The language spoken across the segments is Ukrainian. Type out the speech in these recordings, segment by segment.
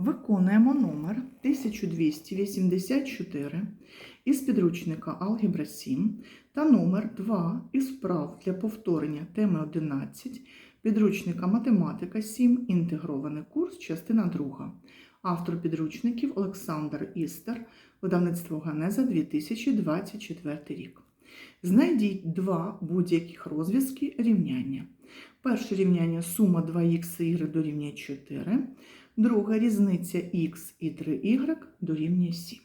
Виконуємо номер 1284 із підручника Алгебра 7 та номер 2 із вправ для повторення теми 11 підручника Математика 7. Інтегрований курс, частина 2. Автор підручників Олександр Істер, видавництво Ганеза 2024 рік. Знайдіть два будь-яких розв'язки рівняння. Перше рівняння сума 2х і y дорівнює 4. Друга різниця х і 3y дорівнює 7.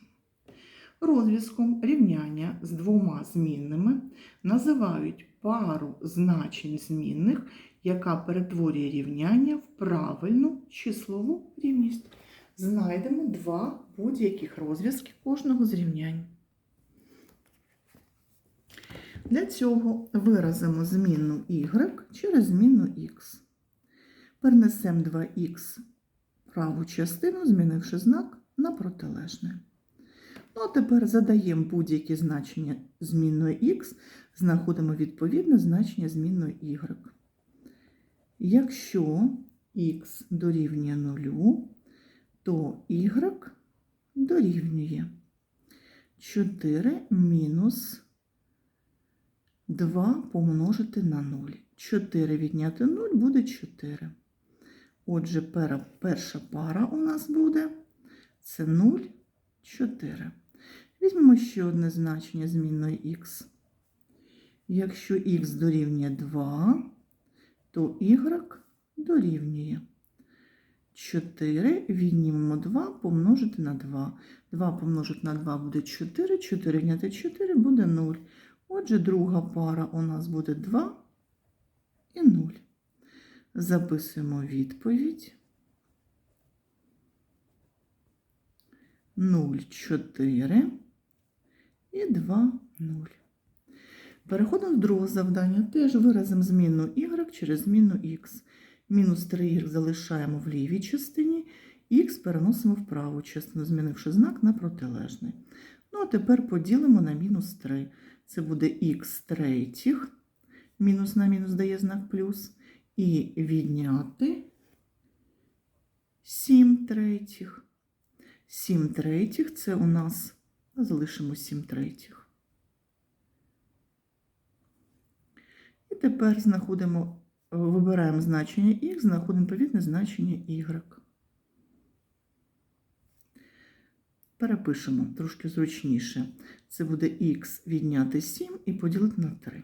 Розв'язком рівняння з двома змінними називають пару значень змінних, яка перетворює рівняння в правильну числову рівність. Знайдемо два будь-яких розв'язки кожного з рівнянь. Для цього виразимо змінну y через змінну x. Перенесемо 2х в праву частину, змінивши знак на протилежне. Ну, а тепер задаємо будь-які значення змінної х, знаходимо відповідне значення змінної y. Якщо х дорівнює 0, то y дорівнює 4 мінус 2 помножити на 0. 4 відняти 0 буде 4. Отже, перша пара у нас буде це 0, 4. Візьмемо ще одне значення змінної х. Якщо х дорівнює 2, то y дорівнює 4, віднімемо 2 помножити на 2. 2 помножити на 2 буде 4, 4 відняти 4 буде 0. Отже, друга пара у нас буде 2 і 0. Записуємо відповідь. 0, 4 і 2, 0. Переходимо до другого завдання. Теж виразимо змінну y через змінну x. Мінус 3y залишаємо в лівій частині, х переносимо в праву частину, змінивши знак на протилежний. Ну, а тепер поділимо на мінус 3. Це буде х третіх, мінус на мінус дає знак плюс, і відняти 7 третіх. 7 третіх це у нас, залишимо 7 третіх. І тепер знаходимо, вибираємо значення х, знаходимо відповідне значення y. Перепишемо трошки зручніше. Це буде х відняти 7 і поділити на 3.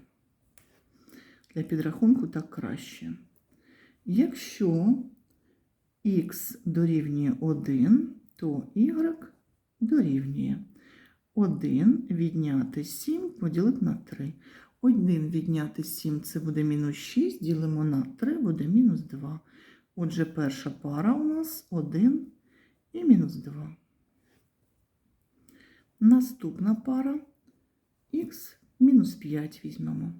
Для підрахунку так краще. Якщо х дорівнює 1, то y дорівнює 1 відняти 7 поділити на 3. 1 відняти 7 це буде мінус 6, ділимо на 3, буде мінус 2. Отже, перша пара у нас 1 і мінус 2. Наступна пара х мінус 5 візьмемо.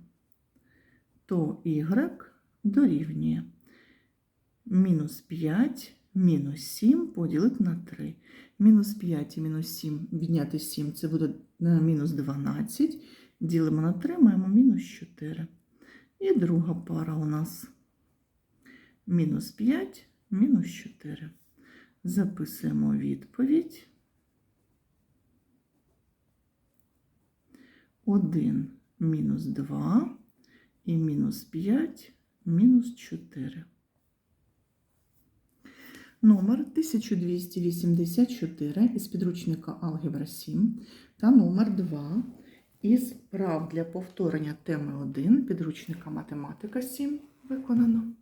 То y дорівнює мінус 5 мінус 7 поділити на 3. Мінус 5 і мінус 7 відняти 7 це буде е, мінус 12. Ділимо на 3, маємо мінус 4. І друга пара у нас мінус 5, мінус 4. Записуємо відповідь. 1 мінус 2 і мінус 5 мінус 4. Номер 1284 із підручника Алгебра 7 та номер 2 із прав для повторення теми 1 підручника Математика 7 виконано.